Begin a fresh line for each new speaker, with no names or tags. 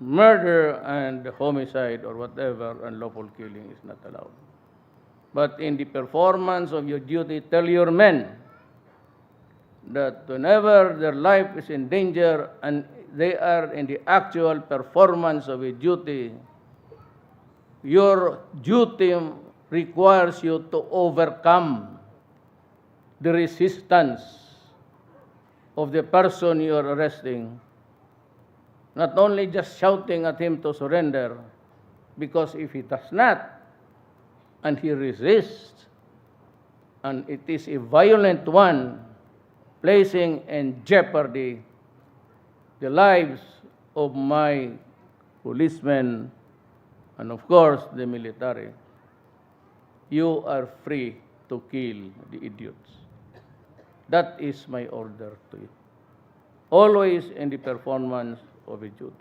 murder and homicide or whatever unlawful killing is not allowed. But in the performance of your duty, tell your men that whenever their life is in danger and they are in the actual performance of a duty, your duty requires you to overcome the resistance of the person you are arresting. Not only just shouting at him to surrender, because if he does not, and he resists, and it is a violent one, placing in jeopardy the lives of my policemen and of course the military, you are free to kill the idiots. That is my order to you. Always in the performance অভিযোগ